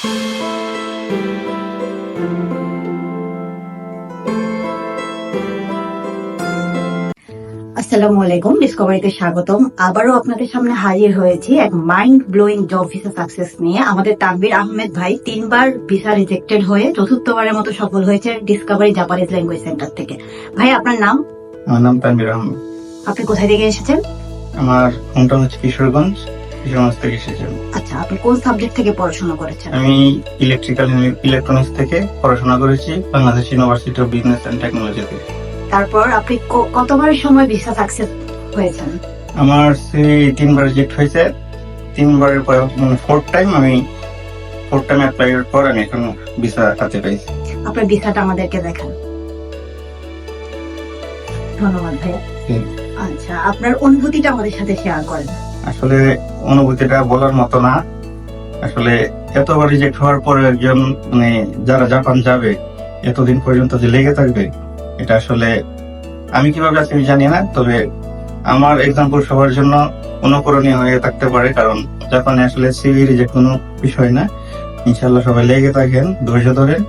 আসসালামু আলাইকুম ডিসকভারিতে স্বাগতম। আবারও আপনাদের সামনে হাজির হয়েছি এক mind blowing job visa success নিয়ে। আমাদের তানবির আহমেদ ভাই তিনবার ভিসা রিজেক্টেড হয়ে চতুর্থবারের মতো সফল হয়েছে ডিসকভারি জাপানিজ ল্যাঙ্গুয়েজ সেন্টার থেকে। ভাই আপনার নাম? আমার নাম তানবির আহমেদ। আপনি কোথায় থেকে এসেছেন? আমার হোমটাউন হচ্ছে কিশোরগঞ্জ কিশোরগঞ্জ থেকে এসেছিলাম আচ্ছা আপনি কোন সাবজেক্ট থেকে পড়াশোনা করেছেন? আমি ইলেকট্রিক্যাল ইলেকট্রনিক্স থেকে পড়াশোনা করেছি Bangladesh university of business and টেকনোলজিতে তারপর আপনি ক- কতবারের সময় ভিসা সাকসেস হয়েছেন? আমার তিনবার রিজেক্ট হয়েছে। তিনবারের পর মানে ফোর্থ টাইম আমি ফোর্থ টাইম অ্যাপ্লাই করার পর আমি এখন ভিসা হাতে পাইছি আপনার ভিসাটা আমাদেরকে দেখান। ধন্যবাদ ভাইয়া। আচ্ছা আপনার অনুভূতিটা আমাদের সাথে শেয়ার করেন। আসলে অনুভূতিটা বলার মতো না। আসলে এতবার রিজেক্ট হওয়ার পরে একজন মানে যারা জাপান যাবে, এতদিন পর্যন্ত যে লেগে থাকবে, এটা আসলে আমি কীভাবে আছি আমি জানি না, তবে আমার এক্সাম্পল সবার জন্য অনুকরণীয় হয়ে থাকতে পারে, কারণ জাপানে আসলে সিভি রিজেক্ট কোনো বিষয় না। ইনশাল্লাহ সবাই লেগে থাকেন, ধৈর্য ধরেন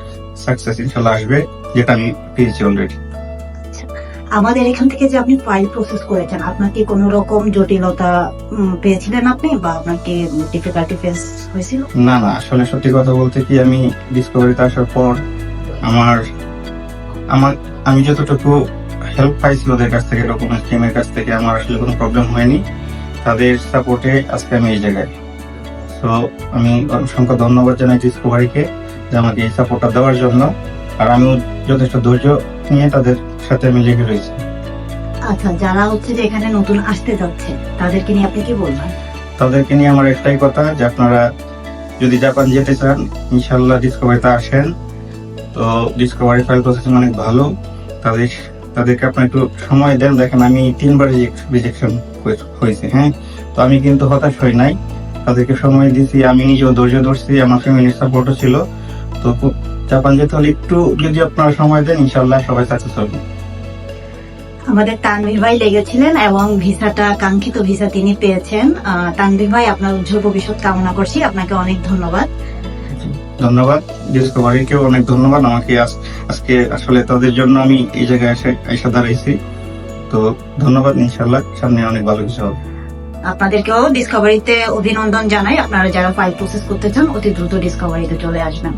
সাকসেস ইনশাল্লাহ আসবে, যেটা আমি পেয়েছি অলরেডি আমাদের এখান থেকে যে আপনি ফাইল প্রসেস করেছেন, আপনার কি কোনো রকম জটিলতা পেয়েছিলেন আপনি বা আপনার কি ডিফিকাল্টি ফেস হয়েছিল? না না, আসলে সত্যি কথা বলতে কি আমি ডিসকভারিতে আসার পর আমার আমার, আমি যতটুকু হেল্প পাইছি ওদের কাছ থেকে ডকুমেন্টস টিমের কাছ থেকে, আমার আসলে কোনো প্রবলেম হয়নি। তাদের সাপোর্টে আজকে আমি এই জায়গায়। তো আমি অসংখ্য ধন্যবাদ জানাই ডিসকভারিকে যে আমাকে এই সাপোর্টটা দেওয়ার জন্য। আর আমিও যথেষ্ট ধৈর্য নিয়ে তাদের সাথে আমি লেগে রয়েছি। আচ্ছা যারা হচ্ছে যে এখানে নতুন আসতে যাচ্ছে তাদেরকে নিয়ে আপনি কি বলবেন? তাদেরকে নিয়ে আমার একটাই কথা যে আপনারা যদি জাপান যেতে চান ইনশাল্লাহ ডিসকভারিতে আসেন। তো ডিসকভারি ফাইল প্রসেসিং অনেক ভালো। তাদের তাদেরকে আপনি একটু সময় দেন। দেখেন আমি তিনবার রিজেকশন হয়েছে হ্যাঁ? তো আমি কিন্তু হতাশ হই নাই। তাদেরকে সময় দিয়েছি আমি নিজেও ধৈর্য ধরছি আমার ফ্যামিলির সাপোর্টও ছিল। তো জাপান যেতে হলে একটু যদি আপনারা সময় দেন ইনশাল্লাহ সবাই সাকসেস হবে। আমাদের তানভীর ভাই লেগেছিলেন এবং ভিসাটা কাঙ্ক্ষিত ভিসা তিনি পেয়েছেন। তানভীর ভাই আপনার উজ্জ্বল ভবিষ্যৎ কামনা করছি। আপনাকে অনেক ধন্যবাদ। ধন্যবাদ। ডিসকভারিকেও অনেক ধন্যবাদ। আমাকে আজকে আসলে তাদের জন্য আমি এই জায়গায় এসে এসে দাঁড়াইছি। তো ধন্যবাদ ইনশাল্লাহ সামনে অনেক ভালো কিছু হবে। আপনাদেরকেও ডিসকভারিতে অভিনন্দন জানাই। আপনারা যারা ফাইল প্রসেস করতে চান অতি দ্রুত ডিসকভারিতে চলে আসবেন।